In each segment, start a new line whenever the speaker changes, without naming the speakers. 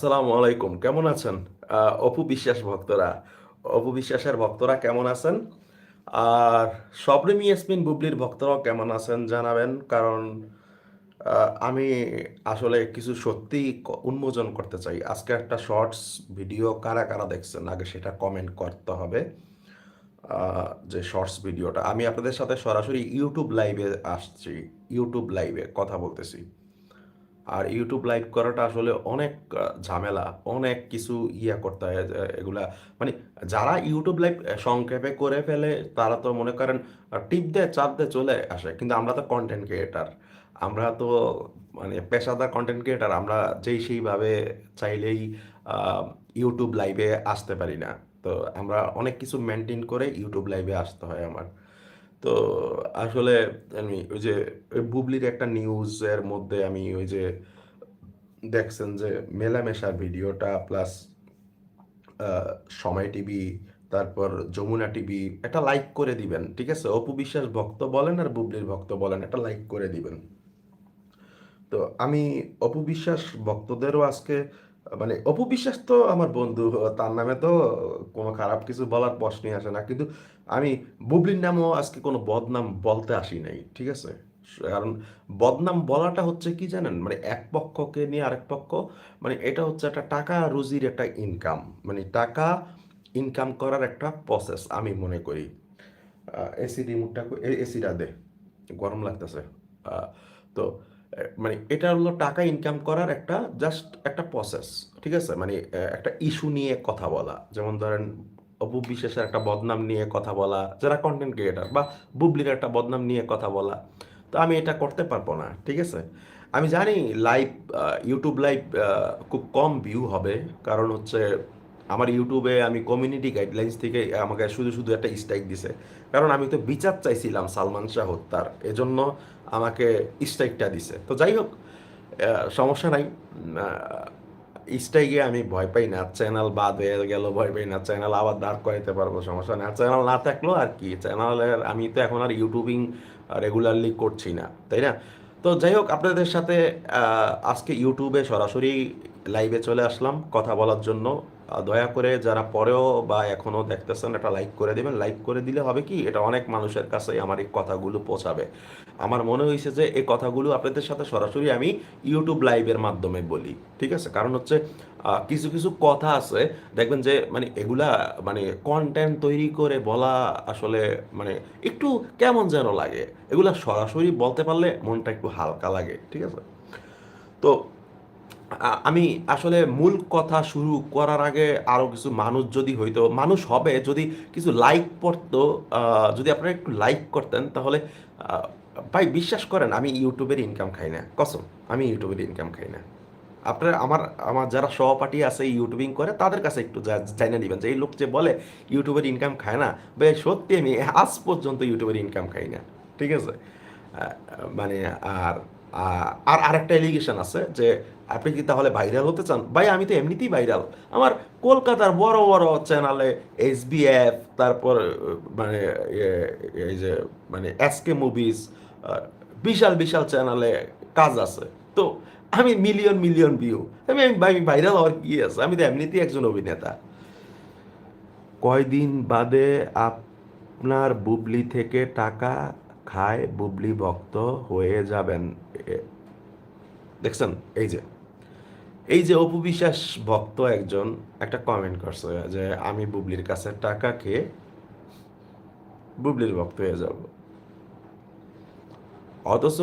আসসালামু আলাইকুম, কেমন আছেন? অপু বিশ্বাস ভক্তরা। অপু বিশ্বাসের ভক্তরা কেমন আছেন? আর শবনম ইয়াসমিন বুবলির ভক্তরাও কেমন আছেন জানাবেন, কারণ আমি আসলে কিছু সত্যি উন্মোচন করতে চাই। আজকে একটা শর্টস ভিডিও কারা কারা দেখছেন, আগে সেটা কমেন্ট করতে হবে। যে শর্টস ভিডিওটা, আমি আপনাদের সাথে সরাসরি ইউটিউব লাইভে আসছি ইউটিউব লাইভে কথা বলতেছি। আর ইউটিউব লাইভ করাটা আসলে অনেক ঝামেলা, অনেক কিছু ইয়া করতে হয় এগুলা। মানে যারা ইউটিউব লাইভ সংক্ষেপে করে ফেলে, তারা তো মনে করেন টিপ দিয়ে চাপ দিয়ে চলে আসে। কিন্তু আমরা তো কন্টেন্ট ক্রিয়েটার আমরা তো মানে পেশাদার কন্টেন্ট ক্রিয়েটার আমরা যেই সেইভাবে চাইলেই ইউটিউব লাইভে আসতে পারি না। তো আমরা অনেক কিছু মেনটেন করে ইউটিউব লাইভে আসতে হয় আমার। তো আসলে আমি ওই যে বুবলির একটা নিউজের মধ্যে আমি ওই যে দেখছেন যে মেলামেশার ভিডিওটা প্লাস সময় টিভি, তারপর যমুনা টিভি একটা লাইক করে দিবেন, ঠিক আছে? অপু বিশ্বাস ভক্ত বলেন আর বুবলির ভক্ত বলেন, একটা লাইক করে দিবেন। তো আমি অপু বিশ্বাস ভক্তদেরও আজকে মানে অপু বিশ্বাস তো আমার বন্ধু, তার নামে তো কোনো খারাপ কিছু বলার প্রশ্নই আসে না। কিন্তু আমি বুবলির নামও আজকে কোনো বদনাম বলতে আসি নাই, ঠিক আছে? কারণ বদনাম বলাটা হচ্ছে কি জানেন? মানে এক পক্ষকে নিয়ে আরেক পক্ষ মানে এটা হচ্ছে একটা টাকা রুজির একটা ইনকাম মানে টাকা ইনকাম করার একটা প্রসেস আমি মনে করি। এসি রিমোটটা এসিটা দে, গরম লাগতেছে। তো মানে এটা হলো টাকা ইনকাম করার একটা জাস্ট একটা প্রসেস ঠিক আছে? মানে একটা ইস্যু নিয়ে কথা বলা। যেমন ধরেন, অপু বিশ্বাসের একটা বদনাম নিয়ে কথা বলা, যারা কন্টেন্ট ক্রিয়েটার বা বুবলির একটা বদনাম নিয়ে কথা বলা। তো আমি এটা করতে পারব না, ঠিক আছে? আমি জানি লাইভ ইউটিউব লাইভ খুব কম ভিউ হবে। কারণ হচ্ছে, আমার ইউটিউবে আমি কমিউনিটি গাইডলাইন্স থেকে আমাকে শুধু শুধু একটা স্ট্রাইক দিছে। কারণ আমি তো বিচার চাইছিলাম সালমান শাহ হত্যার। এজন্য আমাকে স্ট্রাইকটা দিছে। তো যাই হোক সমস্যা নাই। স্ট্রাইকে আমি ভয় পাই না। চ্যানেল বাদ হয়ে গেল, ভয় পাই না। চ্যানেল আবার দাঁড় করাইতে পারব, সমস্যা না চ্যানেল না থাকলেও আর কি চ্যানেলের আমি তো এখন আর ইউটিউবিং রেগুলারলি করছি না, তাই না? তো যাই হোক, আপনাদের সাথে আজকে ইউটিউবে সরাসরি লাইভে চলে আসলাম, কথা বলার জন্য। দয়া করে যারা পরেও বা এখনও দেখতেছেন, এটা লাইক করে দিবেন। লাইক করে দিলে হবে কি, এটা অনেক মানুষের কাছে আমার এই কথাগুলো পৌঁছাবে। আমার মনে হয়েছে যে এই কথাগুলো আপনাদের সাথে সরাসরি আমি ইউটিউব লাইভের মাধ্যমে বলি, ঠিক আছে? কারণ হচ্ছে কিছু কিছু কথা আছে, দেখবেন যে মানে এগুলা মানে কন্টেন্ট তৈরি করে বলা আসলে মানে একটু কেমন যেন লাগে। এগুলা সরাসরি বলতে পারলে মনটা একটু হালকা লাগে, ঠিক আছে? তো আমি আসলে মূল কথা শুরু করার আগে আরও কিছু মানুষ যদি হইতো, মানুষ হবে যদি কিছু লাইক পড়তো যদি আপনারা একটু লাইক করতেন তাহলে ভাই বিশ্বাস করেন আমি ইউটিউবের ইনকাম খাই না, কসম, আমি ইউটিউবের ইনকাম খাই না। আপনার আমার আমার যারা সহপাঠী আছে ইউটিউবিং করে তাদের কাছে একটু জানিয়ে দিবেন যে এই লোক যে বলে ইউটিউবের ইনকাম খায় না ভাই সত্যি আমি আজ পর্যন্ত ইউটিউবের ইনকাম খাই না, ঠিক আছে? মানে আর আর আরেকটা এলিগেশন আছে যে আপনি কি তাহলে ভাইরাল হতে চান? ভাই, আমি তো এমনিতেই ভাইরাল আমার কলকাতার বড় বড় চ্যানেলে এস এসবিএফ তারপর মানে এই যে মানে এসকে মুভিজ বিশাল বিশাল চ্যানেলে কাজ আছে। তো আমি মিলিয়ন মিলিয়ন ভিউ আমি আমি ভাইরাল হওয়ার কি আছে? আমি তো এমনিতেই একজন অভিনেতা। কয়দিন বাদে আপনার বুবলি থেকে টাকা খায়, বুবলি ভক্ত হয়ে যাবেন। দেখছেন? এই যে এই যে অপু বিশ্বাস ভক্ত একজন একটা কমেন্ট করছে যে, আমি বুবলির কাছে টাকা খেয়ে বুবলির ভক্ত হয়ে যাব। অথচ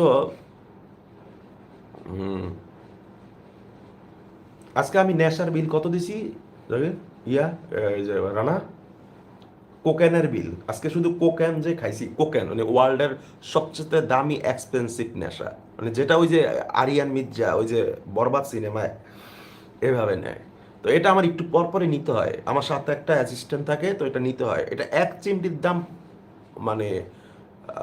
আজকে আমি নেশার বিল কত দিছি? ইয়া রানা? কোকেনের বিল। আজকে শুধু কোকেন যে খাইছি, কোকেন মানে ওয়ার্ল্ডের সবচেয়ে দামি এক্সপেন্সিভ নেশা। মানে যেটা ওই যে আরিয়ান মির্জা, ওই যে বরবাদ সিনেমায় এভাবে নেয়। তো এটা আমার একটু পর পরে নিতে হয়। আমার সাথে একটা অ্যাসিস্ট্যান্ট থাকে, তো এটা নিতে হয়। এটা এক চিমটির দাম মানে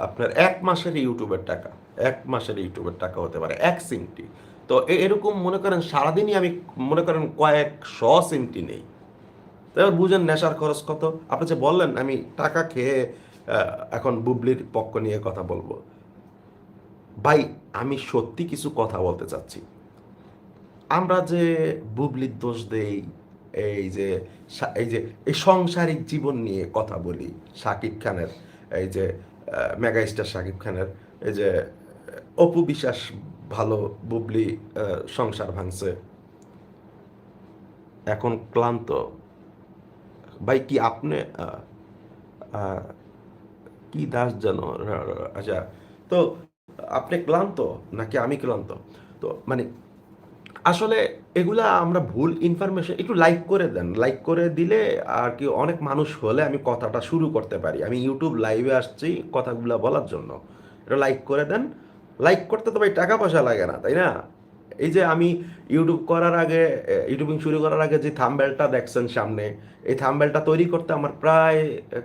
আপনার এক মাসের ইউটিউবের টাকা। এক মাসের ইউটিউবের টাকা হতে পারে, এক সিমটি তো এরকম মনে করেন সারাদিনই আমি মনে করেন কয়েক শ সিমটি নেই। এবার বুঝেন নেশার খরচ কত? আপনি যে বললেন আমি টাকা খেয়ে এখন বুবলির পক্ষ নিয়ে কথা বলব। ভাই আমি সত্যি কিছু কথা বলতে চাচ্ছি। আমরা যে বুবলির দোষ দেই এই যে এই যে এই সংসারিক জীবন নিয়ে কথা বলি শাকিব খানের এই যে আহ, মেগা স্টার শাকিব খানের এই যে অপু বিশ্বাস ভালো বুবলি সংসার ভাঙছে। এখন ক্লান্ত ভাই, কি আপনি কি দাস যেন? আচ্ছা তো আপনি ক্লান্ত নাকি আমি ক্লান্ত? তো মানে আসলে এগুলা আমরা ভুল ইনফরমেশন একটু লাইক করে দেন। লাইক করে দিলে আর কি অনেক মানুষ হলে আমি কথাটা শুরু করতে পারি। আমি ইউটিউব লাইভে আসছি কথাগুলো বলার জন্য। এটা লাইক করে দেন। লাইক করতে তো ভাই টাকা পয়সা লাগে না, তাই না? এই যে আমি ইউটিউব করার আগে ইউটিউবিং শুরু করার আগে যে থাম্বেলটা দেখছেন সামনে, এই থাম্বেলটা তৈরি করতে আমার প্রায়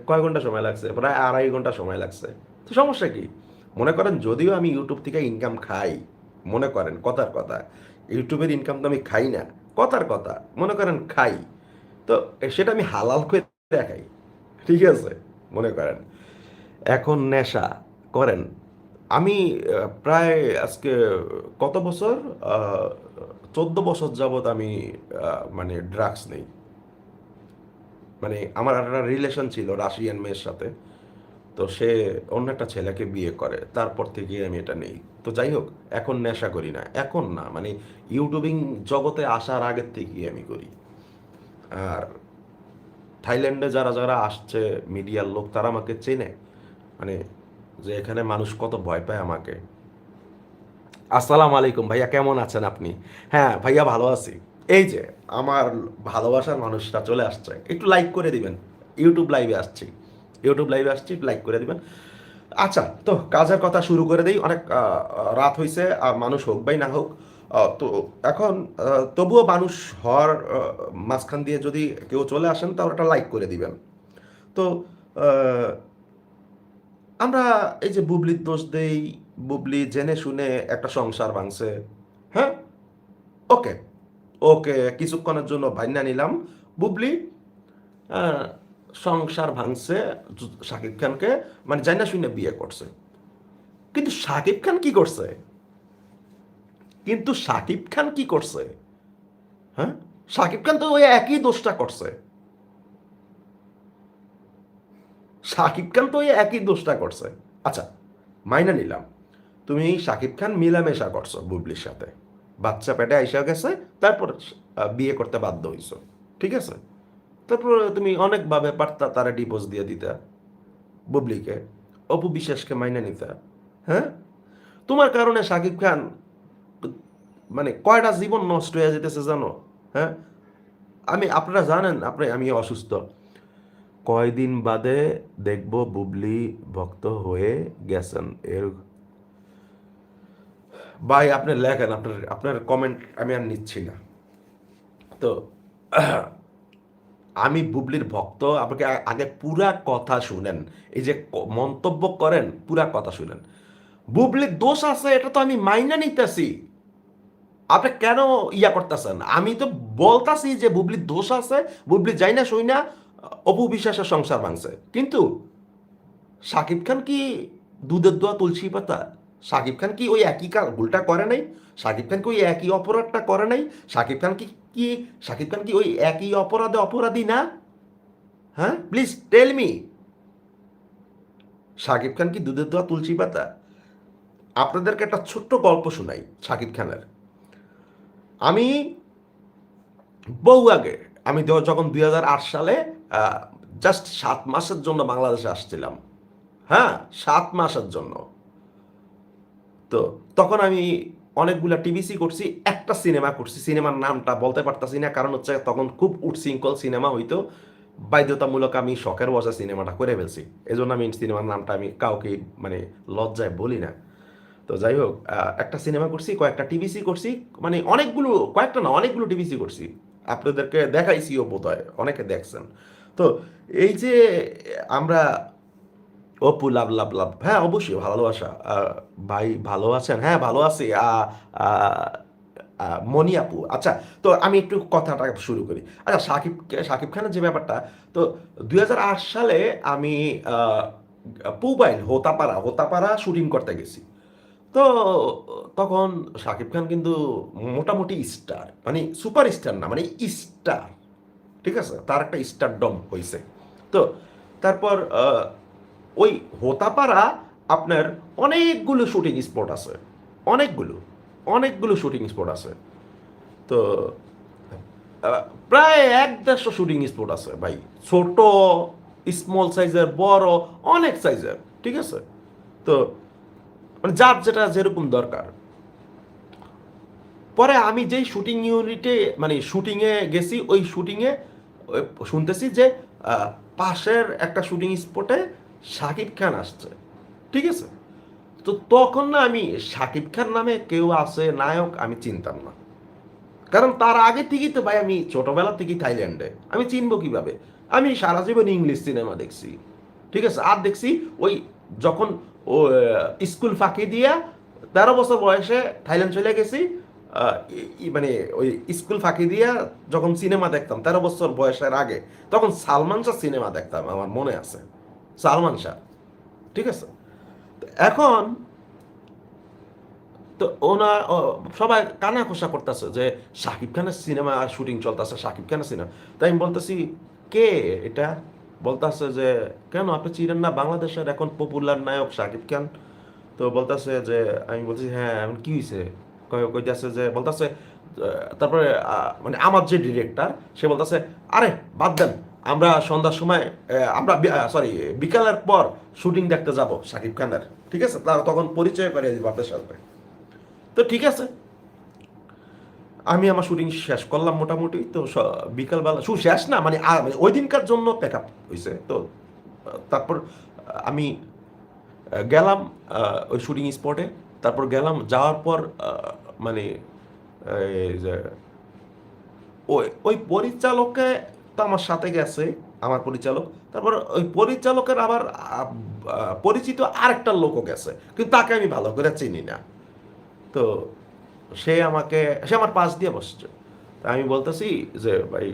কয় ঘণ্টা সময় লাগছে? প্রায় আড়াই ঘণ্টা সময় লাগছে। তো সমস্যা কি? মনে করেন যদিও আমি ইউটিউব থেকে ইনকাম খাই, মনে করেন, কথার কথা। ইউটিউবের ইনকাম তো আমি খাই না, কথার কথা, মনে করেন খাই। তো সেটা আমি হালাল করে দেখাই, ঠিক আছে? মনে করেন। এখন নেশা করেন আমি প্রায় আজকে কত বছর? চোদ্দ বছর যাবত আমি মানে ড্রাগস নেই। মানে আমার একটা রিলেশন ছিল রাশিয়ান মেয়ের সাথে। তো সে অন্য একটা ছেলেকে বিয়ে করে, তারপর থেকে আমি এটা নেই। তো যাই হোক, এখন নেশা করি না। এখন না মানে ইউটিউবিং জগতে আসার আগের থেকেই আমি করি। আর থাইল্যান্ডে যারা যারা আসছে মিডিয়ার লোক, তারা আমাকে চেনে। মানে যে এখানে মানুষ কত ভয় পায় আমাকে। আসসালামু আলাইকুম ভাইয়া, কেমন আছেন আপনি? হ্যাঁ ভাইয়া ভালো আছি। এই যে, আমার ভালোবাসার মানুষটা চলে আসছে। একটু লাইক করে দিবেন। ইউটিউব লাইভে আসছি। ইউটিউব লাইভে আসছি লাইক করে দিবেন। আচ্ছা তো কাজের কথা শুরু করে দিই। অনেক রাত হয়েছে আর মানুষ হোক বাই না হোক তো এখন তবুও মানুষ হওয়ার মাঝখান দিয়ে যদি কেউ চলে আসেন, তাহলে একটা লাইক করে দিবেন। তো আমরা এই যে বুবলির দোষ দেই, বুবলি জেনে শুনে একটা সংসার ভাঙছে হ্যাঁ? ওকে ওকে, কিছুক্ষণের জন্য ভাইনা নিলাম। বুবলি সংসার ভাঙছে শাকিব খানকে মানে জানা শুনে বিয়ে করছে। কিন্তু শাকিব খান কি করছে? কিন্তু শাকিব খান কি করছে? হ্যাঁ? শাকিব খান তো ওই একই দোষটা করছে। শাকিব খান তো ওই একই দোষটা করছে। আচ্ছা মাইনা নিলাম। তুমি শাকিব খান মিলামেশা করছ বুবলির সাথে। বাচ্চা পেটে আইসা গেছে, তারপর বিয়ে করতে বাধ্য হইছো। ঠিক আছে? তারপর তুমি অনেকভাবে পারতা তারা ডিভোর্স দিয়ে দিতা বুবলিকে। অপু বিশ্বাসকে মাইনে নিতা। হ্যাঁ? তোমার কারণে শাকিব খান মানে কয়টা জীবন নষ্ট হয়ে যেতেছে জানো? হ্যাঁ? আমি, আপনারা জানেন, আপনি, আমি অসুস্থ। কয়দিন বাদে দেখব বুবলি ভক্ত হয়ে গেছেন? এর ভাই, আপনি লেখেন, আপনার আপনার কমেন্ট আমি আর নিচ্ছি না। তো, আমি বুবলির ভক্ত আপনাকে আগে পুরা কথা শুনেন। এই যে মন্তব্য করেন, পুরা কথা শুনেন। বুবলির দোষ আছে, এটা তো আমি মাইনা নিতেছি। আপনি কেন ইয়া করতেছেন? আমি তো বলতাছি যে বুবলির দোষ আছে, বুবলি যাই না শুই না অপু বিশ্বাসের সংসার ভাঙছে। কিন্তু সাকিব খান কি দুধের দোয়া তুলসী পাতা? সাকিব খান কি ওই একই ভুলটা করে নাই? সাকিব খান কি ওই একই অপরাধটা করে নাই? সাকিব খান কি কি সাকিব খান কি ওই একই অপরাধে অপরাধী না? হ্যাঁ? Please tell me. Shakib Khan কি দুধের দোয়া তুলসী পাতা? আপনাদেরকে একটা ছোট্ট গল্প শোনাই সাকিব খানের। আমি বহু আগে আমি যখন দুই হাজার আট সালে জাস্ট সাত মাসের জন্য বাংলাদেশে আসছিলাম। হ্যাঁ সাত মাসের জন্য। তো তখন আমি অনেকগুলা টিভিসি করছি, একটা সিনেমা করছি। সিনেমার নামটা বলতে পারতাছি না, কারণ হচ্ছে তখন খুব উৎশৃঙ্খল সিনেমা হইতো। বাধ্যতামূলক আমি শখের বসে সিনেমাটা করে ফেলছি। এই জন্য আমি সিনেমার নামটা আমি কাউকে মানে লজ্জায় বলি না। তো যাই হোক একটা সিনেমা করছি, কয়েকটা টিভিসি করছি। মানে অনেকগুলো, কয়েকটা না, অনেকগুলো টিভিসি করছি। আপনাদেরকে দেখাইছিও বোধ হয় অনেকে দেখছেন। তো এই যে আমরা অপু, লাভ লাভ লাভ। হ্যাঁ অবশ্যই, ভালোবাসা। ভাই ভালো আছেন? হ্যাঁ ভালো আছি। মনি আপু। আচ্ছা তো আমি একটু কথাটা শুরু করি। আচ্ছা সাকিব সাকিব খানের যে ব্যাপারটা, তো দুই হাজার আট সালে আমি পুবাইল, হোতাপাড়া হোতাপাড়া শুটিং করতে গেছি। তো তখন শাকিব খান কিন্তু মোটামুটি স্টার মানে সুপার স্টার না মানে স্টার। ঠিক আছে? তার একটা স্টারডম হয়েছে তো তারপর ওই হোতাপাড়া আপনার অনেকগুলো শুটিং স্পট আছে। অনেকগুলো অনেকগুলো শুটিং স্পট আছে। তো প্রায় এক দেড়শো শুটিং স্পট আছে ভাই। ছোট স্মল সাইজের বড়, অনেক সাইজের ঠিক আছে? তো মানে যার যেটা যেরকম দরকার। পরে আমি যেই শুটিং ইউনিটে মানে শুটিংয়ে গেছি, ওই শুটিংয়ে শুনতেছি যে পাশের একটা শুটিং স্পটে শাকিব খান আসছে। ঠিক আছে? তো তখন না আমি শাকিব খান নামে কেউ আছে, নায়ক, আমি চিনতাম না। কারণ তার আগে থেকেই তো ভাই আমি ছোটবেলা থেকেই থাইল্যান্ডে। আমি চিনবো কীভাবে? আমি সারা জীবন ইংলিশ সিনেমা দেখছি। ঠিক আছে? আর দেখছি ওই যখন ও স্কুল ফাঁকি দিয়া তেরো বছর বয়সে থাইল্যান্ড চলে গেছি মানে ওই স্কুল ফাঁকি দিয়া যখন সিনেমা দেখতাম, তেরো বছর বয়সের আগে, তখন সালমান শাহ সিনেমা দেখতাম, আমার মনে আছে। সালমান শাহ, ঠিক আছে? এখন তো ওনা সবাই কানা খোসা করতেছে যে শাকিব খানের সিনেমা শুটিং চলতেছে, শাকিব খানের সিনেমা। তাই আমি বলতেছি, কে এটা? বলতেছে যে, কেন আপনি চিনেন না বাংলাদেশের এখন পপুলার নায়ক শাকিব খান? তো বলতেছে যে, আমি বলছি হ্যাঁ এখন কি হয়েছে কইতেছে যে বলতেছে তারপরে মানে আমার যে ডিরেক্টর সে বলতেছে, আরে, বাদ দেন, আমরা সন্ধ্যার সময় আমরা সরি বিকালের পর শুটিং দেখতে যাব শাকিব খানের। ঠিক আছে? তার তখন পরিচয় করে দিব আপনার সাথে। তো ঠিক আছে। আমি আমার শুটিং শেষ করলাম মোটামুটি। তো বিকালবেলা শু শেষ না মানে মানে ওই দিনকার জন্য প্যাক আপ হয়েছে তো তারপর আমি গেলাম ওই শুটিং স্পটে তারপর গেলাম, যাওয়ার পর মানে ওই ওই পরিচালকে তো আমার সাথে গেছে, আমার পরিচালক। তারপর ওই পরিচালকের আবার পরিচিত আরেকটা লোকও গেছে, কিন্তু তাকে আমি ভালো করে চিনি না। তো সে আমাকে, সে আমার পাশ দিয়ে বসছে। তা আমি বলতেছি যে, ভাই,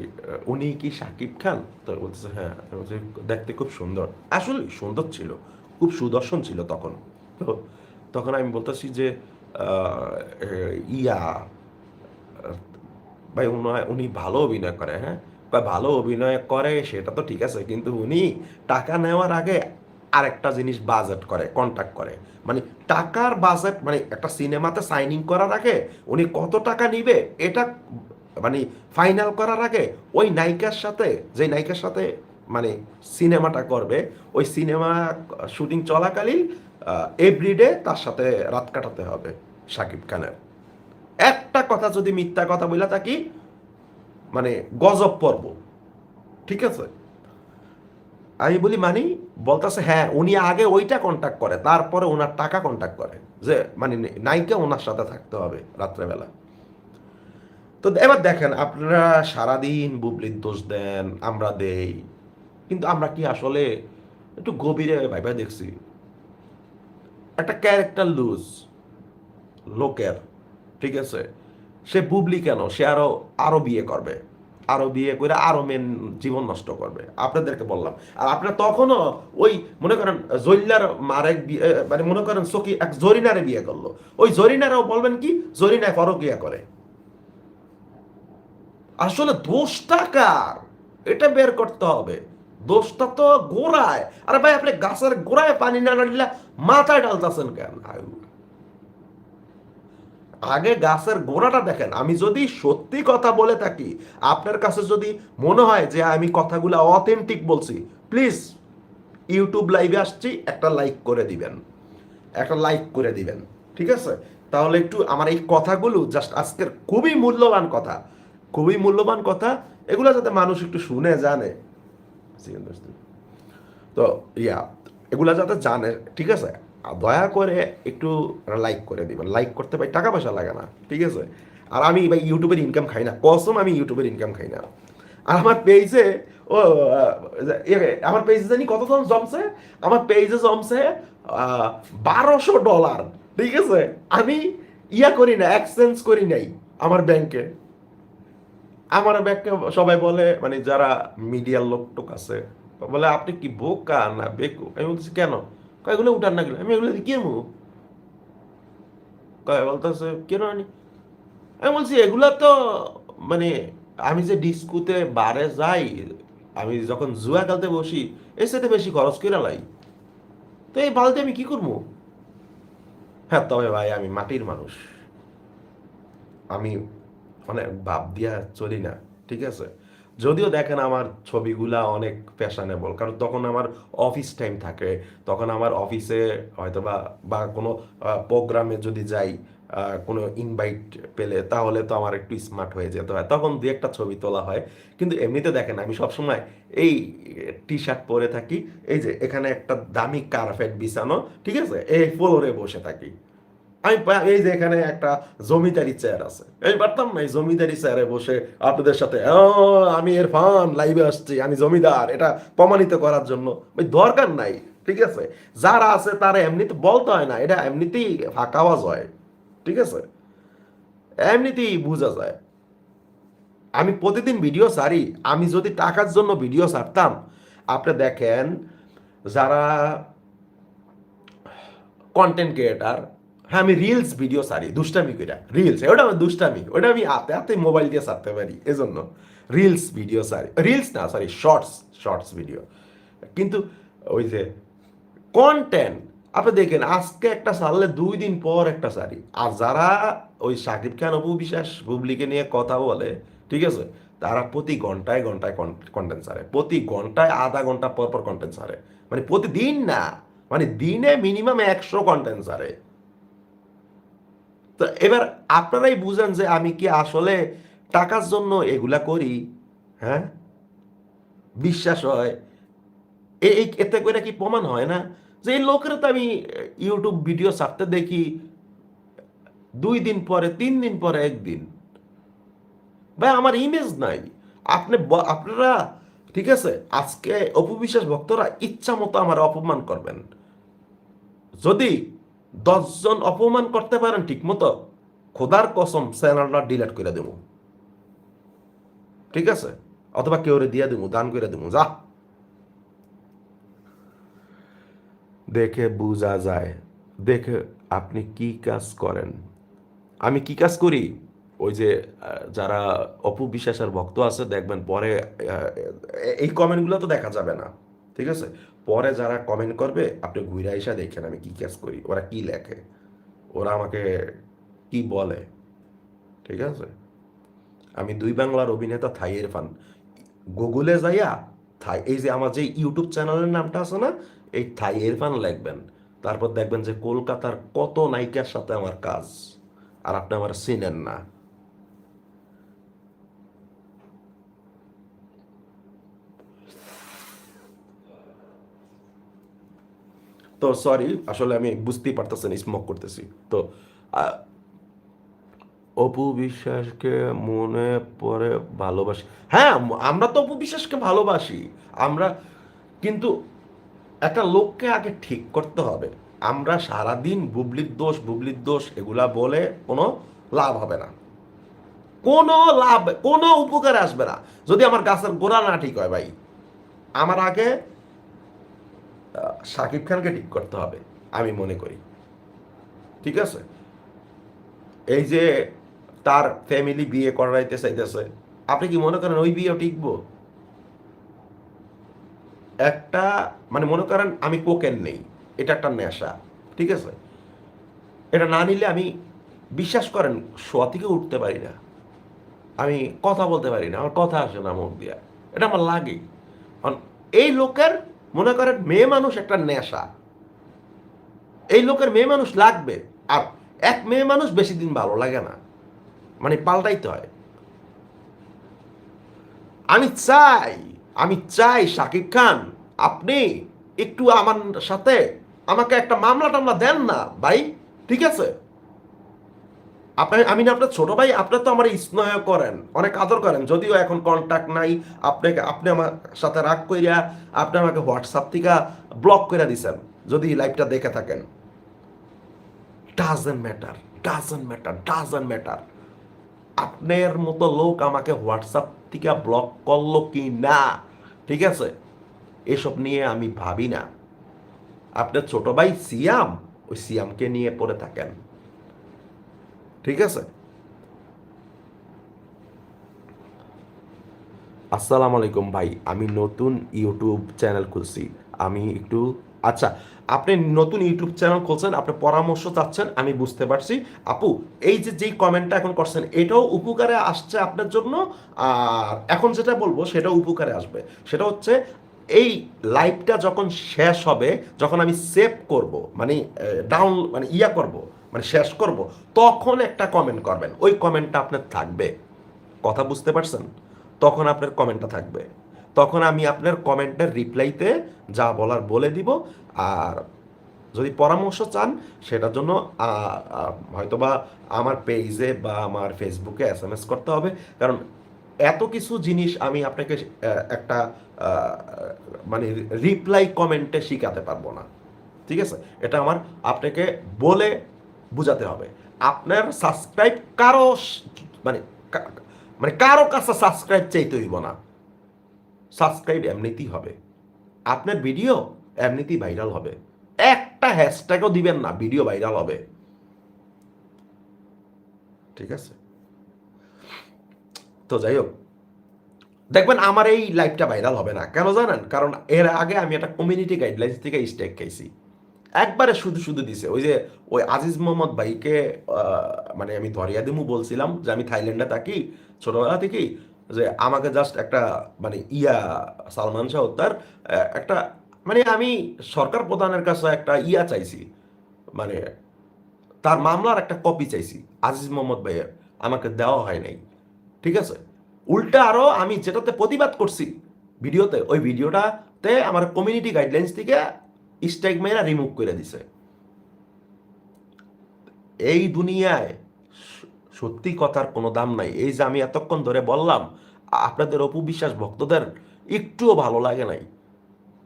উনি কি শাকিব খান? তো বলতেছে হ্যাঁ। দেখতে খুব সুন্দর। আসলে সুন্দর ছিল, খুব সুদর্শন ছিল তখন। তো তখন আমি বলতেছি যে ইয়া, ভাই উনি ভালো অভিনয় করে হ্যাঁ? ভালো অভিনয় করে, সেটা তো ঠিক আছে, কিন্তু উনি টাকা নেওয়ার আগে আরেকটা জিনিস বাজেট করে কন্ট্যাক্ট করে। মানে টাকার বাজেট মানে একটা সিনেমাতে সাইনিং করার আগে উনি কত টাকা নিবে, এটা মানে ফাইনাল করার আগে ওই নায়িকার সাথে, যে নায়িকার সাথে মানে সিনেমাটা করবে, ওই সিনেমা শুটিং চলাকালীন এভরিডে তার সাথে রাত কাটাতে হবে শাকিব খানের। একটা কথা যদি মিথ্যা কথা বলে থাকি মানে গজব পর্ব। ঠিক আছে? আমি বলি, মানি, বলতেছে হ্যাঁ উনি আগে ওইটা কন্ট্যাক্ট করে, তারপরে ওনার টাকা কন্ট্যাক্ট করে, যে মানে নায়িকা ওনার সাথে থাকতে হবে রাত্রেবেলা। তো এবার দেখেন, আপনারা সারাদিন বুবলির দোষ দেন, আমরা দেই, কিন্তু আমরা কি আসলে একটু গভীরে ভাইবা দেখছি? একটা ক্যারেক্টার লুজ লোকের, ঠিক আছে? সে বুবলি কেন? সে আরও আরও বিয়ে করবে। আরও বিয়ে করে আরও মেন জীবন নষ্ট করবে। আপনাদেরকে বললাম। আর আপনারা তখনও ওই, মনে করেন মারেক বিয়ে মানে মনে করেন সকি এক জরিনারে বিয়ে করল। ওই জরিনারাও বলবেন কি? জরিনায় পরকিয়া করে। আসলে দোষটা কার? এটা বের করতে হবে। দোষটা তো গোড়ায়। আরে ভাই, আপনি গাছের গোড়ায় পানি না ডালিলে মাথায় ডালতেছেন কেন। আগে গাছের গোড়াটা দেখেন। আমি যদি সত্যি কথা বলে থাকি, আপনার কাছে যদি মনে হয় যে আমি কথাগুলো অথেন্টিক বলছি প্লিজ ইউটিউব লাইভে আসছি, একটা লাইক করে দিবেন। একটা লাইক করে দিবেন, ঠিক আছে? তাহলে একটু আমার এই কথাগুলো জাস্ট আজকের খুবই মূল্যবান কথা। খুবই মূল্যবান কথা। এগুলো যাতে মানুষ একটু শুনে, জানে। তো ইয়া এগুলা যাতে জানে, ঠিক আছে? দয়া করে একটু লাইক করে দিবেন। লাইক করতে ভাই টাকা পয়সা লাগে না, ঠিক আছে? আর আমি ভাই ইউটিউবের ইনকাম খাই না। কসম আমি ইউটিউবের ইনকাম খাই না। আর আমার পেজে ও আমার পেজে জানি কত জমছে? আমার পেজে জমছে বারোশো ডলার ঠিক আছে? আমি ইয়া করি না এক্সচেঞ্জ করি নাই আমার ব্যাংকে আমার ব্যাংকে সবাই বলে মানে যারা মিডিয়ার লোক টোক আছে বলে আপনি কি বোকা না বেকু? আমি বলছি কেন? কয়, এগুলো উঠান না গেলে আমি এগুলো কি কয় বলতেছে কেন আনি আমি বলছি এগুলা তো মানে আমি যে ডিস্কুতে বারে যাই আমি যখন জুয়া খেলতে বসি এর সাথে বেশি খরচ করে লাই। তো এই বালতি আমি কি করব? হ্যাঁ তবে ভাই আমি মাটির মানুষ। আমি মানে ভাব দিয়া চলি না, ঠিক আছে? যদিও দেখেন আমার ছবিগুলা অনেক ফ্যাশনেবল কারণ তখন আমার অফিস টাইম থাকে, তখন আমার অফিসে হয়তো বা বা কোনো প্রোগ্রামে যদি যাই কোনো ইনভাইট পেলে, তাহলে তো আমার একটু স্মার্ট হয়ে যেতে হয়। তখন দু একটা ছবি তোলা হয়, কিন্তু এমনিতে দেখেন আমি সবসময় এই টি শার্ট পরে থাকি, এই যে এখানে একটা দামি কার্পেট বিছানো, ঠিক আছে? এই ফ্লোরে বসে থাকি। আমি এই যে এখানে একটা জমিদারি চেয়ার আছে। এই পারতাম না এই জমিদারি চেয়ারে বসে আপনাদের সাথে "ও, আমি এর ফান লাইভে আসছি আমি জমিদার এটা প্রমাণিত করার জন্য। ওই দরকার নাই ঠিক আছে? যারা আছে তারা এমনিতে বলতে হয় না এটা এমনিতেই ফাঁকা আওয়াজ হয় ঠিক আছে? এমনিতেই বোঝা যায়। আমি প্রতিদিন ভিডিও সারি আমি যদি টাকার জন্য ভিডিও ছাড়তাম আপনি দেখেন যারা কন্টেন্ট ক্রিয়েটার হ্যাঁ আমি রিলস ভিডিও সারি দুষ্টামি কইরা। রিলস ওটা আমার দুষ্টামি, ওটা আমি হাতে হাতে মোবাইল দিয়ে সারতে পারি, এজন্য। রিলস ভিডিও সারি রিলস না সরি শর্টস শর্টস ভিডিও কিন্তু ওই যে কন্টেন্ট আপনি দেখেন, আজকে একটা সারলে দুই দিন পর একটা সারি আর যারা ওই সাকিব খান, অপু বিশ্বাস, বুবলিকে নিয়ে কথা বলে, ঠিক আছে, তারা প্রতি ঘন্টায় ঘন্টায় কন্টেন্ট সারে প্রতি ঘন্টায় আধা ঘণ্টা পর পর কন্টেন্ট সারে মানে প্রতিদিন না মানে দিনে মিনিমাম একশো কন্টেন্ট সারে তো এবার আপনারাই বুঝেন যে আমি কি আসলে টাকার জন্য এগুলা করি হ্যাঁ? বিশ্বাস হয়। এই এতে করে কি প্রমাণ হয় না? যে এই লোকেরা তো আমি ইউটিউব ভিডিও ছাড়তে দেখি, দুই দিন পরে, তিন দিন পরে একদিন। ভাই, আমার ইমেজ নাই। আপনি আপনারা, ঠিক আছে? আজকে অপবিশ্বাস ভক্তরা ইচ্ছা মতো আমার অপমান করবেন। যদি দশজন অপমান করতে পারেন ঠিক মতো খোদার কসম চ্যানেলটা ডিলিট করে দেবো। ঠিক আছে? অথবা কেউ দিয়ে দেবো, দান করে দেবো, যা। দেখে বোঝা যায়, দেখে আপনি কি কাজ করেন? আমি কি কাজ করি? ওই যে যারা অপু বিশ্বাসের ভক্ত আছে, দেখবেন পরে এই কমেন্টগুলো তো দেখা যাবে না। ঠিক আছে? পরে যারা কমেন্ট করবে, আপনি ঘুরে এসে দেখেন আমি কি কাজ করি, ওরা কি লেখে? ওরা আমাকে কি বলে? ঠিক আছে? আমি দুই বাংলার অভিনেতা থাই ইরফান গুগলে যাইয়া থাই এই যে আমার যে ইউটিউব চ্যানেলের নামটা আছে না, এই থাই ইরফান লিখবেন। তারপর দেখবেন যে কলকাতার কত নায়িকার সাথে আমার কাজ। আর আপনি আমার চিনেন না। তো সরি আসলে আমি বুঝতেই পারতেছেন স্মোক করতেছি। তো অপু বিশ্বাসকে মনে পড়ে ভালোবাসি। হ্যাঁ আমরা তো অপু বিশ্বাসকে ভালোবাসি। আমরা, কিন্তু একটা লোককে আগে ঠিক করতে হবে। আমরা সারাদিন বুবলির দোষ বুবলির দোষ এগুলা বলে কোনো লাভ হবে না। কোনো লাভ, কোনো উপকার আসবে না। যদি আমার গাছের গোড়া না ঠিক হয় ভাই, আমার আগে শাকিব খানকে ঠিক করতে হবে, আমি মনে করি। ঠিক আছে? এই যে তার ফ্যামিলি বিয়ে করাইতে চাইতেছে, আপনি কি মনে করেন ওই বিয়েও টিকবো? একটা মানে মনে করেন আমি কোকেন নেই, এটা একটা নেশা, ঠিক আছে? এটা না নিলে আমি বিশ্বাস করেন শোয়া থেকে উঠতে পারি না। আমি কথা বলতে পারি না, আমার কথা আসে না মুখ দিয়া। এটা আমার লাগে এই লোকের মনে করেন মেয়ে মানুষ একটা নেশা। এই লোকের মেয়ে মানুষ লাগবে, আর এক মেয়ে মানুষ বেশি দিন ভালো লাগে না। মানে পাল্টাইতে হয়। আমি চাই আমি চাই শাকিব খান, আপনি একটু আমার সাথে আমাকে একটা মামলা টামলা দেন না, ভাই, ঠিক আছে? আপনার আমি না আপনার ছোট ভাই আপনি তো আমার স্নেহ করেন, অনেক আদর করেন, যদিও এখন কন্ট্যাক্ট নাই, আপনাকে, আপনি আমার সাথে রাগ কইরা, আপনি আমাকে হোয়াটসঅ্যাপ থেকে ব্লক করে দিছেন, যদি লাইভটা দেখে থাকেন। Doesn't matter doesn't matter doesn't matter আপনার মতো লোক আমাকে হোয়াটসঅ্যাপ থেকে ব্লক করল কি না? ঠিক আছে? এসব নিয়ে আমি ভাবি না। আপনার ছোট ভাই সিয়াম, ওই সিয়ামকে নিয়ে পড়ে থাকেন। ঠিক আছে? আসসালামু আলাইকুম ভাই, আমি নতুন ইউটিউব চ্যানেল খুলছি। আমি একটু আচ্ছা আপনি নতুন ইউটিউব চ্যানেল খুলছেন, আপনি পরামর্শ চাচ্ছেন, আমি বুঝতে পারছি। আপু, এই যে, যেই কমেন্টটা এখন করছেন, এটাও উপকারে আসছে আপনার জন্য? আর এখন যেটা বলব, সেটাও উপকারে আসবে। সেটা হচ্ছে, এই লাইভটা যখন শেষ হবে, যখন আমি সেভ করব মানে ডাউন মানে ইয়া করব মানে শেষ করব, তখন একটা কমেন্ট করবেন। ওই কমেন্টটা আপনার থাকবে। কথা বুঝতে পারছেন? তখন আপনার কমেন্টটা থাকবে। তখন আমি আপনার কমেন্টের রিপ্লাইতে যা বলার বলে দিব, আর যদি পরামর্শ চান, সেটার জন্য হয়তোবা আমার পেজে বা আমার ফেসবুকে এস এম এস করতে হবে। কারণ এত কিছু জিনিস আমি আপনাকে একটা মানে রিপ্লাই কমেন্টে শিখাতে পারব না। ঠিক আছে? এটা আমার আপনাকে বলে বুঝাতে হবে। আপনার সাবস্ক্রাইব কারও মানে মানে কারও কাছে সাবস্ক্রাইব চাইতে হইব না। সাবস্ক্রাইব এমনিতেই হবে। আপনার ভিডিও এমনিতেই ভাইরাল হবে। একটা হ্যাশট্যাগও দিবেন না ভিডিও ভাইরাল হবে। ঠিক আছে? তো যাই হোক। দেখবেন আমার এই লাইভটা ভাইরাল হবে না। কেন জানেন? কারণ এর আগে আমি একটা কমিউনিটি গাইডলাইন্স থেকে স্টেক খাইছি। একবারে শুধু শুধু দিছে। ওই যে ওই আজিজ মোহাম্মদ ভাইকে মানে আমি ধরিয়া দিমু বলছিলাম যে আমি থাইল্যান্ডে থাকি, ছোটবেলা থেকেই, যে আমাকে জাস্ট একটা মানে ইয়া সালমান শাহ তার একটা মানে আমি সরকার প্রধানের কাছে একটা ইয়া চাইছি মানে তার মামলার একটা কপি চাইছি, আজিজ মোহাম্মদ ভাইয়ের, আমাকে দেওয়া হয় নাই। ঠিক আছে? উল্টা আরও আমি যেটাতে প্রতিবাদ করছি, ভিডিওতে, ওই ভিডিওটাতে আমার কমিউনিটি গাইডলাইন্স থেকে স্ট্রাইক মেয়েরা রিমুভ করে দিছে। এই দুনিয়ায় সত্যি কথার কোনো দাম নাই। এই যে আমি এতক্ষণ ধরে বললাম, আপনাদের অপবিশ্বাস ভক্তদের একটুও ভালো লাগে নাই।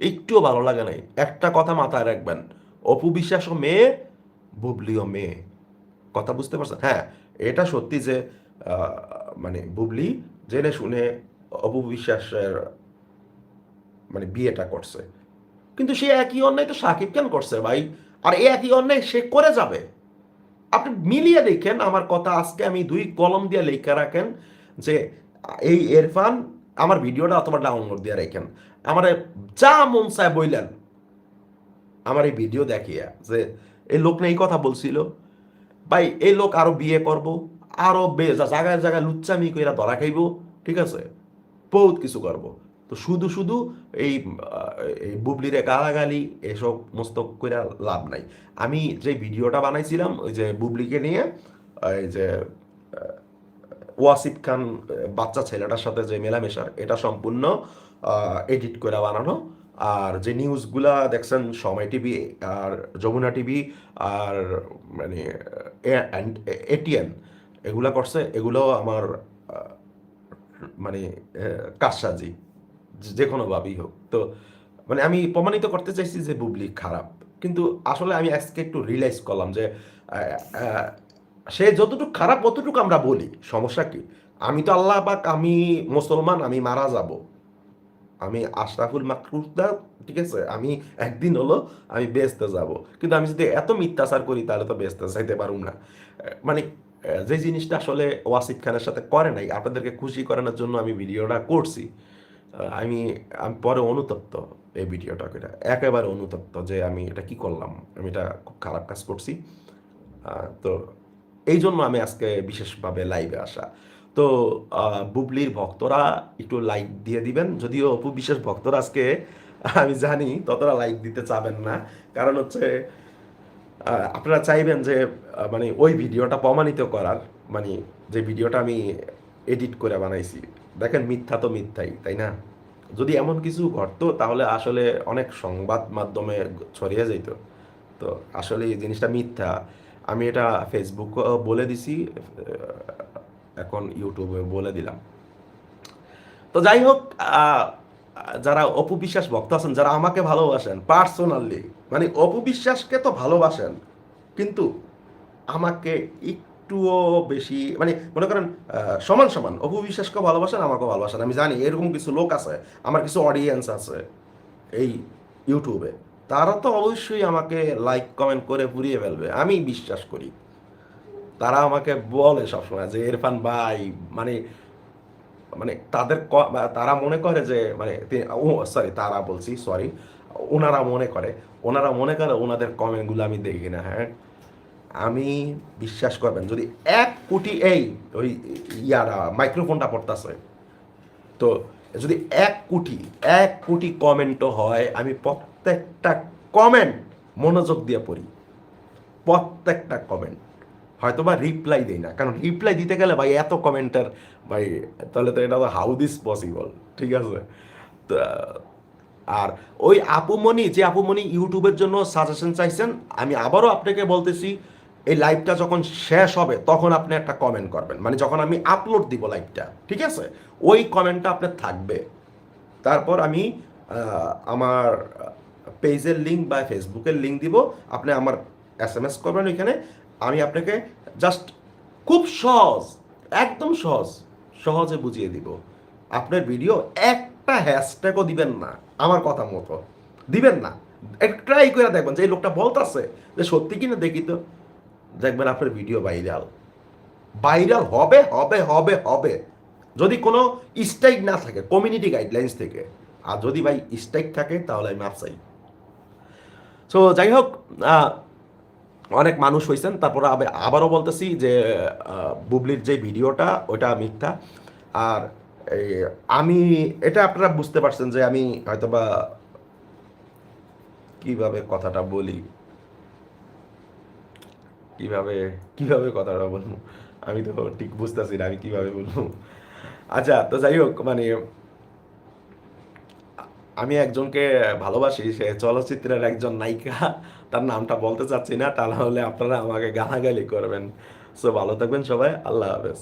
একটুও ভালো লাগে নাই। একটা কথা মাথায় রাখবেন, অপবিশ্বাসও মেয়ে, বুবলিও মেয়ে। কথা বুঝতে পারছেন? হ্যাঁ এটা সত্যি যে মানে বুবলি জেনে শুনে অপবিশ্বাসের মানে বিয়েটা করছে। কিন্তু সে একই অন্যায় তো সাকিব কেন করছে ভাই। আর এই একই অন্যায় সে করে যাবে। আপনি মিলিয়ে দেখেন আমার কথা আজকে আমি দুই কলম দিয়ে লেখা রাখেন যে, এই এরফান আমার ভিডিওটা অথবা ডাউনলোড দিয়ে রাখেন। আমার যা মন চায় বইলেন। আমার এই ভিডিও দেখিয়া যে, এই লোক না এই কথা বলছিল। ভাই, এই লোক আরও বিয়ে করব, আরও জায়গায় জায়গায় লুচ্চামি কইরা ধরা খাইব, ঠিক আছে? বহুত কিছু করব। তো শুধু শুধু এই বুবলিরে গালাগালি এসব মস্ত কইরা লাভ নাই। আমি যে ভিডিওটা বানাইছিলাম ওই যে বুবলিকে নিয়ে এই যে ওয়াসিফ খান বাচ্চা ছেলেটার সাথে যে মেলামেশা এটা সম্পূর্ণ এডিট করে বানানো। আর যে নিউজগুলা দেখছেন সময় টিভি আর যমুনা টিভি আর মানে এটিএন এগুলা করছে। এগুলো আমার মানে আহ, কারসাজি। যে- কোনোভাবেই হোক। তো মানে আমি প্রমাণিত করতে চাইছি যে বুবলি খারাপ। কিন্তু আসলে আমি আজকে একটু রিয়েলাইজ করলাম যে সে যতটুকু খারাপ অতটুকু আমরা বলি। সমস্যা কি? আমি তো আল্লাহ পাক, আমি মুসলমান, আমি মারা যাব। আমি আশরাফুল মাকরুদা ঠিক আছে? আমি একদিন হলো আমি বেচতে যাব। কিন্তু আমি যদি এত মিথ্যাচার করি, তাহলে তো বেচতে চাইতে পারুম না। মানে যে জিনিসটা আসলে ওয়াসিফ খানের সাথে করে নাই, আপনাদেরকে খুশি করানোর জন্য আমি ভিডিওটা করছি। আমি আমি পরে অনুতপ্ত এই ভিডিওটা করে একেবারে অনুতপ্ত যে আমি এটা কি করলাম, আমি এটা খুব খারাপ কাজ করছি। তো এই জন্য আমি আজকে বিশেষভাবে লাইভে আসা। তো বুবলির ভক্তরা একটু লাইক দিয়ে দিবেন। যদিও অপু বিশেষ ভক্তরা আজকে, আমি জানি ততটা লাইক দিতে চাবেন না। কারণ হচ্ছে আপনারা চাইবেন যে মানে ওই ভিডিওটা প্রমাণিত করার। মানে যে ভিডিওটা আমি এডিট করে বানাইছি। দেখেন মিথ্যা তো মিথ্যাই, তাই না? যদি এমন কিছু ঘটতো, তাহলে আসলে অনেক সংবাদ মাধ্যমে ছড়িয়ে যেত। তো আসলে এই জিনিসটা মিথ্যা। আমি এটা ফেসবুক বলে দিছি, এখন ইউটিউবে বলে দিলাম। তো যাই হোক যারা অপবিশ্বাস ভক্ত আছেন, যারা আমাকে ভালোবাসেন পার্সোনালি মানে অপবিশ্বাসকে তো ভালোবাসেন, কিন্তু আমাকে একটুও বেশি মানে মনে করেন সমান সমান। সমান অপবিশ্বাসকেও ভালোবাসেন, আমাকেও ভালোবাসেন। আমি জানি এরকম কিছু লোক আছে, আমার কিছু অডিয়েন্স আছে এই ইউটিউবে তারা তো অবশ্যই আমাকে লাইক কমেন্ট করে পুড়িয়ে ফেলবে। আমি বিশ্বাস করি। তারা আমাকে বলে সবসময় যে ইরফান ভাই মানে মানে তাদের তারা মনে করে যে মানে ও সরি তারা বলছি সরি ওনারা মনে করে। ওনারা মনে করে ওনাদের কমেন্টগুলো আমি দেখি না হ্যাঁ? আমি বিশ্বাস করবেন, যদি এক কোটি এই ওই ইয়ারা মাইক্রোফোনটা পড়তেছে, তো যদি এক কোটি এক কোটি কমেন্টও হয়, আমি প্রত্যেকটা কমেন্ট মনোযোগ দিয়ে পড়ি। প্রত্যেকটা কমেন্ট হয়তো বা রিপ্লাই দেই না, কারণ রিপ্লাই দিতে গেলে ভাই এত কমেন্টার ভাই তাহলে তো এটা তো হাউ দিস পসিবল ঠিক আছে? তো, আর ওই আপুমণি যে আপুমণি ইউটিউবের জন্য সাজেশন চাইছেন, আমি আবারও আপনাকে বলতেছি এই লাইভটা যখন শেষ হবে, তখন আপনি একটা কমেন্ট করবেন। মানে যখন আমি আপলোড দিব লাইভটা ঠিক আছে? ওই কমেন্টটা আপনার থাকবে। তারপর আমি আমার পেজের লিঙ্ক বা ফেসবুকের লিঙ্ক দিব। আপনি আমার এস এম এস করবেন ওইখানে। আমি আপনাকে জাস্ট খুব সহজ, একদম সহজ, সহজে বুঝিয়ে দিব। আপনার ভিডিও একটা হ্যাশট্যাগও দিবেন না, আমার কথা মতো। দিবেন না। ট্রাই করে দেখবেন যে এই লোকটা বলতেছে যে সত্যি কিনা দেখি তো। দেখবেন আপনার ভিডিও ভাইরাল ভাইরাল হবে হবে হবে হবে। যদি কোনো স্ট্রাইক না থাকে কমিউনিটি গাইডলাইন্স থেকে। আর যদি ভাই স্ট্রাইক থাকে, তাহলে আমি মাপ চাই সো যাই হোক অনেক মানুষ হয়েছেন তারপরে আবে- আবারও বলতেছি যে বুবলির যে ভিডিওটা, ওটা মিথ্যা। আর আমি, এটা আপনারা বুঝতে পারছেন যে আমি হয়তোবা কীভাবে কথাটা বলি। কীভাবে কীভাবে কথাটা বলব? আমি তো ঠিক বুঝতেছি না, আমি কীভাবে বলব? আচ্ছা তো যাই হোক মানে আমি একজনকে ভালোবাসি, সে চলচ্চিত্রের একজন নায়িকা, তার নামটা বলতে চাচ্ছি না তাহলে আপনারা আমাকে গালাগালি করবেন। সো ভালো থাকবেন সবাই, আল্লাহ হাফেজ।